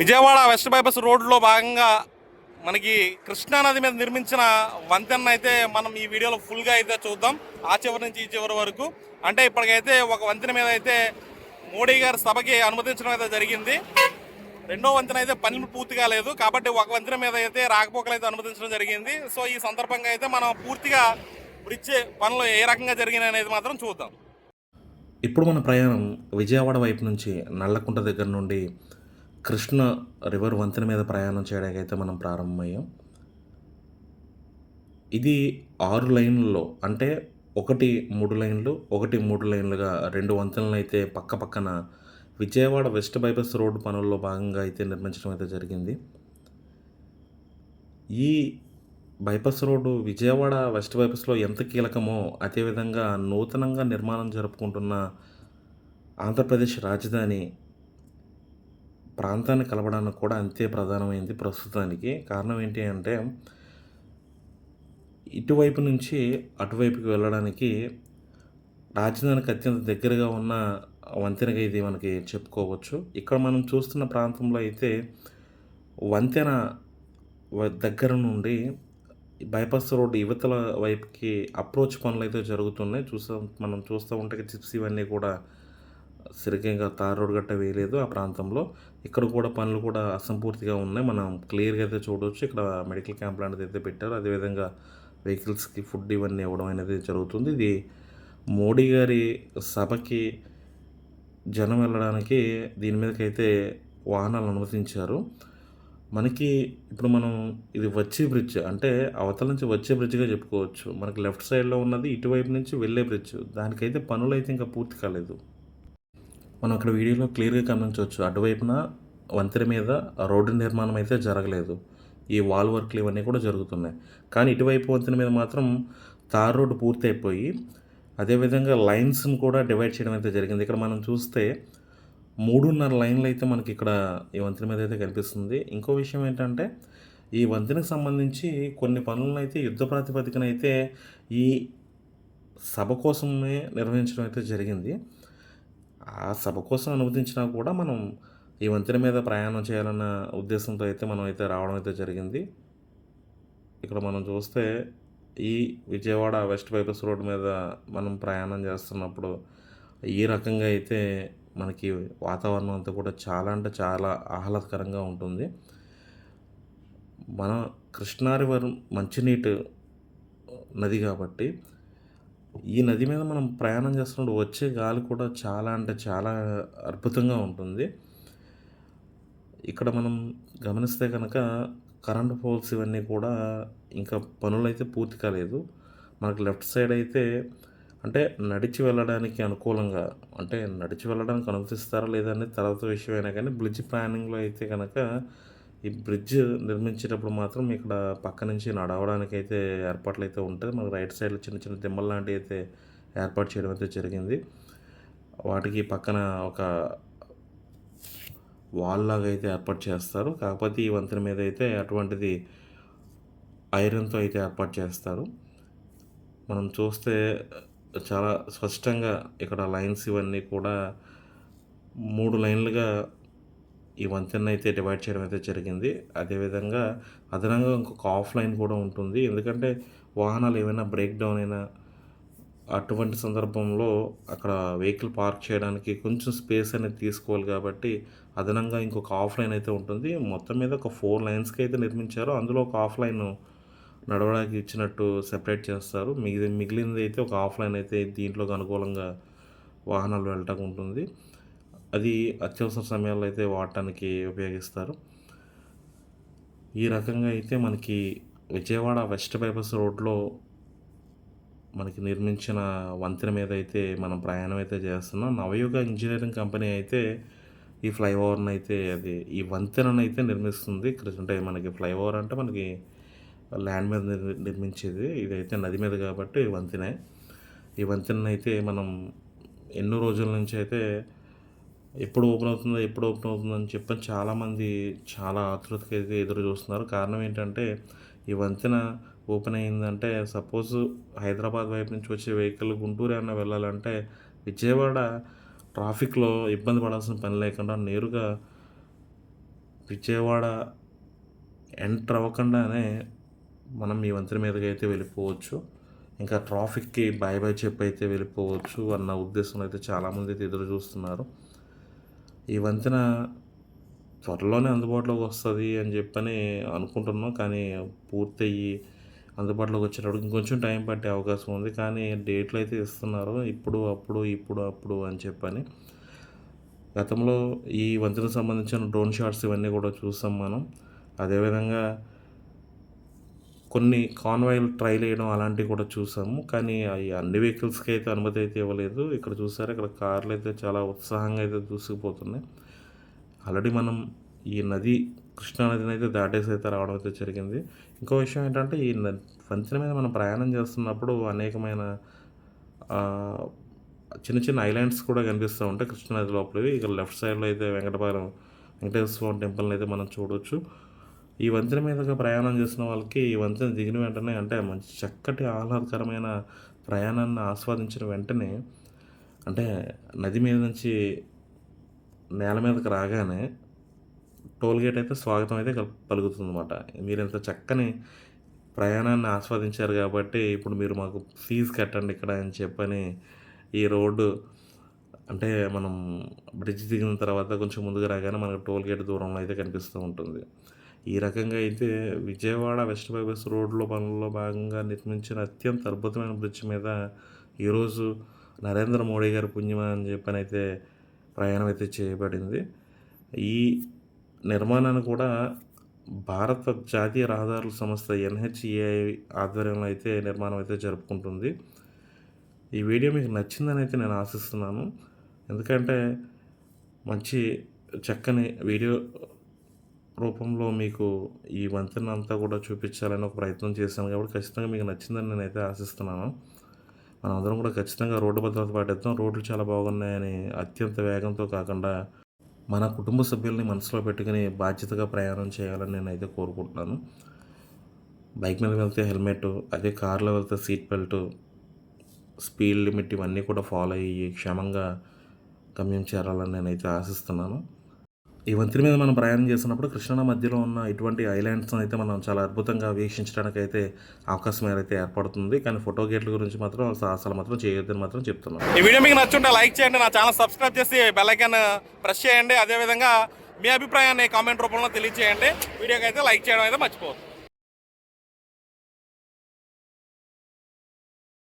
Vijayawada west bypass రోడ్లో భాగంగా మనకి కృష్ణానది మీద నిర్మించిన వంతెన అయితే మనం ఈ వీడియోలో ఫుల్గా అయితే చూద్దాం. ఆ చివరి నుంచి ఈ చివరి వరకు. అంటే ఇప్పటికైతే ఒక వంతెన మీద అయితే మోడీ గారి సభకి అనుమతించడం అయితే జరిగింది. రెండో వంతెన అయితే పనులు పూర్తి కాలేదు కాబట్టి ఒక వంతెన మీద అయితే రాకపోకలు అయితే అనుమతించడం జరిగింది. సో ఈ సందర్భంగా అయితే మనం పూర్తిగా బ్రిడ్జ్ పనులు ఏ రకంగా జరిగినాయి అనేది మాత్రం చూద్దాం. ఇప్పుడు మన ప్రయాణం విజయవాడ వైపు నుంచి నల్లకుంట దగ్గర నుండి కృష్ణ రివర్ వంతెన మీద ప్రయాణం చేయడానికి అయితే మనం ప్రారంభమయ్యాం. ఇది ఆరు లైన్లలో అంటే ఒకటి మూడు లైన్లు ఒకటి మూడు లైన్లుగా రెండు వంతెనలు అయితే పక్క పక్కన విజయవాడ వెస్ట్ బైపాస్ రోడ్డు పనుల్లో భాగంగా అయితే నిర్మించడం అయితే జరిగింది. ఈ బైపాస్ రోడ్డు విజయవాడ వెస్ట్ బైపాస్లో ఎంత కీలకమో అదేవిధంగా నూతనంగా నిర్మాణం జరుపుకుంటున్న ఆంధ్రప్రదేశ్ రాజధాని ప్రాంతాన్ని కలపడానికి కూడా అంతే ప్రధానమైంది ప్రస్తుతానికి. కారణం ఏంటి అంటే ఇటువైపు నుంచి అటువైపుకి వెళ్ళడానికి రాజధానికి అత్యంత దగ్గరగా ఉన్న వంతెనగా ఇది మనకి చెప్పుకోవచ్చు. ఇక్కడ మనం చూస్తున్న ప్రాంతంలో అయితే వంతెన దగ్గర నుండి బైపాస్ రోడ్డు యువతల వైపుకి అప్రోచ్ పనులు అయితే జరుగుతున్నాయి. చూస్తాం మనం చూస్తూ ఉంటే చిప్స్ ఇవన్నీ కూడా సరిగ్గా తార్ రోడ్ గట్ట వేయలేదు ఆ ప్రాంతంలో. ఇక్కడ కూడా పనులు కూడా అసంపూర్తిగా ఉన్నాయి. మనం క్లియర్గా అయితే చూడవచ్చు ఇక్కడ మెడికల్ క్యాంప్ లాంటిది అయితే పెట్టారు. అదేవిధంగా వెహికల్స్కి ఫుడ్ ఇవన్నీ ఇవ్వడం అనేది జరుగుతుంది. ఇది మోడీ గారి సభకి జనం వెళ్ళడానికి దీని మీదకైతే వాహనాలు అనుమతించారు. మనకి ఇప్పుడు మనం ఇది వచ్చే బ్రిడ్జ్ అంటే అవతల నుంచి వచ్చే బ్రిడ్జ్గా చెప్పుకోవచ్చు. మనకి లెఫ్ట్ సైడ్లో ఉన్నది ఇటువైపు నుంచి వెళ్ళే బ్రిడ్జ్. దానికైతే పనులు అయితే ఇంకా పూర్తి కాలేదు. మనం అక్కడ వీడియోలో క్లియర్గా గమనించవచ్చు. అటువైపున వంతెన మీద రోడ్డు నిర్మాణం అయితే జరగలేదు. ఈ వాల్ వర్క్లు ఇవన్నీ కూడా జరుగుతున్నాయి. కానీ ఇటువైపు వంతెన మీద మాత్రం తార్ రోడ్డు పూర్తి అయిపోయి అదేవిధంగా లైన్స్ని కూడా డివైడ్ చేయడం అయితే జరిగింది. ఇక్కడ మనం చూస్తే మూడున్నర లైన్లు అయితే మనకి ఇక్కడ ఈ వంతెన మీద అయితే కనిపిస్తుంది. ఇంకో విషయం ఏంటంటే ఈ వంతెనకు సంబంధించి కొన్ని పనులను అయితే యుద్ధ ప్రాతిపదికన అయితే ఈ సభ కోసమే నిర్వహించడం అయితే జరిగింది. ఆ సభ కోసం అనుమతించినా కూడా మనం ఈ వంతెన మీద ప్రయాణం చేయాలన్న ఉద్దేశంతో అయితే మనం అయితే రావడం అయితే జరిగింది. ఇక్కడ మనం చూస్తే ఈ విజయవాడ వెస్ట్ బైపాస్ రోడ్ మీద మనం ప్రయాణం చేస్తున్నప్పుడు ఈ రకంగా అయితే మనకి వాతావరణం అంతా కూడా చాలా అంటే చాలా ఆహ్లాదకరంగా ఉంటుంది. మన కృష్ణా రివర్ మంచినీటి నది కాబట్టి ఈ నది మీద మనం ప్రయాణం చేస్తున్నప్పుడు వచ్చే గాలి కూడా చాలా అంటే చాలా అద్భుతంగా ఉంటుంది. ఇక్కడ మనం గమనిస్తే కనుక కరెంట్ పోల్స్ ఇవన్నీ కూడా ఇంకా పనులు అయితే పూర్తి కాలేదు. మనకు లెఫ్ట్ సైడ్ అయితే అంటే నడిచి వెళ్ళడానికి అనుకూలంగా అంటే నడిచి వెళ్ళడానికి అనుమతిస్తారా లేదా అనేది తర్వాత విషయమైనా కానీ బ్రిడ్జ్ ప్లానింగ్లో అయితే కనుక ఈ బ్రిడ్జ్ నిర్మించేటప్పుడు మాత్రం ఇక్కడ పక్క నుంచి నడవడానికి అయితే ఏర్పాట్లు అయితే ఉంటుంది. మనకు రైట్ సైడ్లో చిన్న చిన్న దిమ్మలు లాంటివి అయితే ఏర్పాటు చేయడం అయితే జరిగింది. వాటికి పక్కన ఒక వాల్ లాగా అయితే ఏర్పాటు చేస్తారు. కాకపోతే ఈ వంతెన మీద అయితే అటువంటిది ఐరన్తో అయితే ఏర్పాటు చేస్తారు. మనం చూస్తే చాలా స్పష్టంగా ఇక్కడ లైన్స్ ఇవన్నీ కూడా మూడు లైన్లుగా ఈ వంతెన అయితే డివైడ్ చేయడం అయితే జరిగింది. అదేవిధంగా అదనంగా ఇంకొక ఆఫ్ లైన్ కూడా ఉంటుంది. ఎందుకంటే వాహనాలు ఏమైనా బ్రేక్ డౌన్ అయినా అటువంటి సందర్భంలో అక్కడ వెహికల్ పార్క్ చేయడానికి కొంచెం స్పేస్ అనేది తీసుకోవాలి కాబట్టి అదనంగా ఇంకొక ఆఫ్ లైన్ అయితే ఉంటుంది. మొత్తం మీద ఒక ఫోర్ లైన్స్కి అయితే నిర్మించారు. అందులో ఒక ఆఫ్ లైన్ నడవడానికి ఇచ్చినట్టు సెపరేట్ చేస్తారు. మిగిలి మిగిలింది అయితే ఒక ఆఫ్ లైన్ అయితే దీంట్లోకి అనుకూలంగా వాహనాలు వెళ్ళటానికి ఉంటుంది. అది అత్యవసర సమయాల్లో అయితే వాడటానికి ఉపయోగిస్తారు. ఈ రకంగా అయితే మనకి విజయవాడ వెస్ట్ బైపాస్ రోడ్లో మనకి నిర్మించిన వంతెన మీద అయితే మనం ప్రయాణం అయితే చేస్తున్నాం. నవయుగ ఇంజనీరింగ్ కంపెనీ అయితే ఈ ఫ్లైఓవర్ని అయితే అది ఈ వంతెనను అయితే నిర్మిస్తుంది. కృష్ణ- అంటే మనకి ఫ్లైఓవర్ అంటే మనకి ల్యాండ్ మీద నిర్మించేది. ఇదైతే నది మీద కాబట్టి వంతెనే. ఈ వంతెన అయితే మనం ఎన్నో రోజుల నుంచి అయితే ఎప్పుడు ఓపెన్ అవుతుందో ఎప్పుడు ఓపెన్ అవుతుందో అని చెప్పని చాలామంది చాలా ఆతృతగా అయితే ఎదురు చూస్తున్నారు. కారణం ఏంటంటే ఈ వంతెన ఓపెన్ అయిందంటే సపోజ్ హైదరాబాద్ వైపు నుంచి వచ్చే వెహికల్ గుంటూరు ఏమన్నా వెళ్ళాలంటే విజయవాడ ట్రాఫిక్లో ఇబ్బంది పడాల్సిన పని లేకుండా నేరుగా విజయవాడ ఎంటర్ అవ్వకుండానే మనం ఈ వంతెన మీదకి అయితే వెళ్ళిపోవచ్చు. ఇంకా ట్రాఫిక్కి బాయ్ బాయ్ చెప్పి అయితే వెళ్ళిపోవచ్చు అన్న ఉద్దేశంలో అయితే చాలామంది అయితే ఎదురు చూస్తున్నారు. ఈ వంతెన త్వరలోనే అందుబాటులోకి వస్తుంది అని చెప్పని అనుకుంటున్నాం. కానీ పూర్తయ్యి అందుబాటులోకి వచ్చేటప్పుడు ఇంకొంచెం టైం పట్టే అవకాశం ఉంది. కానీ డేట్లు అయితే ఇస్తున్నారు. ఇప్పుడు అప్పుడు ఇప్పుడు అప్పుడు అని చెప్పని. గతంలో ఈ వంతెనకు సంబంధించిన డ్రోన్ షాట్స్ ఇవన్నీ కూడా చూసాం మనం. అదేవిధంగా కొన్ని కాన్వాయిల్ ట్రైల్ వేయడం అలాంటివి కూడా చూసాము. కానీ అవి అన్ని వెహికల్స్కి అయితే అనుమతి అయితే ఇవ్వలేదు. ఇక్కడ చూసారు ఇక్కడ కార్లు అయితే చాలా ఉత్సాహంగా అయితే దూసుకుపోతున్నాయి. ఆల్రెడీ మనం ఈ నది కృష్ణానదిని అయితే దాటేసి అయితే రావడం అయితే జరిగింది. ఇంకో విషయం ఏంటంటే ఈ న- వంతెన మీద మనం ప్రయాణం చేస్తున్నప్పుడు అనేకమైన చిన్న చిన్న ఐలాండ్స్ కూడా కనిపిస్తూ ఉంటాయి కృష్ణానది లోపలివి. ఇక్కడ లెఫ్ట్ సైడ్లో అయితే వెంకటపాలెం వెంకటేశ్వర స్వామి టెంపుల్ని అయితే మనం చూడవచ్చు ఈ వంతెన మీదుగా ప్రయాణం చేసిన వాళ్ళకి ఈ వంతెన దిగిన వెంటనే అంటే మంచి చక్కటి ఆహ్లాదకరమైన ప్రయాణాన్ని ఆస్వాదించిన వెంటనే అంటే నది మీద నుంచి నేల మీదకి రాగానే టోల్ గేట్ అయితే స్వాగతం అయితే పలుకుతుంది అనమాట మీరు ఇంత చక్కని ప్రయాణాన్ని ఆస్వాదించారు కాబట్టి ఇప్పుడు మీరు మాకు ఫీజు కట్టండి ఇక్కడ అని చెప్పని ఈ రోడ్డు అంటే మనం బ్రిడ్జ్ దిగిన తర్వాత కొంచెం ముందుకు రాగానే మనకు టోల్ గేట్ దూరంలో అయితే కనిపిస్తూ ఉంటుంది. ఈ రకంగా అయితే విజయవాడ వెస్ట్ బైపాస్ రోడ్లో పనుల్లో భాగంగా నిర్మించిన అత్యంత అద్భుతమైన బ్రిడ్జ్ మీద ఈరోజు నరేంద్ర మోడీ గారి పుణ్యమా అని చెప్పని అయితే ప్రయాణం అయితే చేయబడింది. ఈ నిర్మాణాన్ని కూడా భారత జాతీయ రహదారుల సంస్థ ఎన్హెచ్ఏఐ ఆధ్వర్యంలో అయితే నిర్మాణం అయితే జరుపుకుంటుంది. ఈ వీడియో మీకు నచ్చిందని అయితే నేను ఆశిస్తున్నాను. ఎందుకంటే మంచి చక్కని వీడియో రూపంలో మీకు ఈ వంతెన అంతా కూడా చూపించాలని ఒక ప్రయత్నం చేశాను కాబట్టి ఖచ్చితంగా మీకు నచ్చిందని నేనైతే ఆశిస్తున్నాను. మనం అందరం కూడా ఖచ్చితంగా రోడ్డు భద్రత పాటిద్దాం. రోడ్లు చాలా బాగున్నాయని అత్యంత వేగంతో కాకుండా మన కుటుంబ సభ్యుల్ని మనసులో పెట్టుకుని బాధ్యతగా ప్రయాణం చేయాలని నేనైతే కోరుకుంటున్నాను. బైక్ మీద వెళ్తే హెల్మెట్ అదే కార్లో వెళ్తే సీట్ బెల్ట్ స్పీడ్ లిమిట్ ఇవన్నీ కూడా ఫాలో అయ్యి క్షేమంగా గమ్యం చేరాలని నేనైతే ఆశిస్తున్నాను. ఈ వంతెన మీద మనం ప్రయాణం చేసినప్పుడు కృష్ణా మధ్యలో ఉన్న ఇటువంటి ఐలాండ్స్ అయితే మనం చాలా అద్భుతంగా వీక్షించడానికి అయితే అవకాశం అయితే ఏర్పడుతుంది. కానీ ఫోటో గేట్ల గురించి మాత్రం అసలు- మాత్రం చేయొద్దని మాత్రం చెప్తున్నాను. ఈ వీడియో మీకు నచ్చుంటే లైక్ చేయండి నా ఛానల్ సబ్స్క్రైబ్ చేసి బెల్ ప్రెస్ చేయండి. అదేవిధంగా మీ అభిప్రాయాన్ని కామెంట్ రూపంలో తెలియజేయండి వీడియోకి అయితే లైక్ చేయడం అయితే మర్చిపోవద్దు.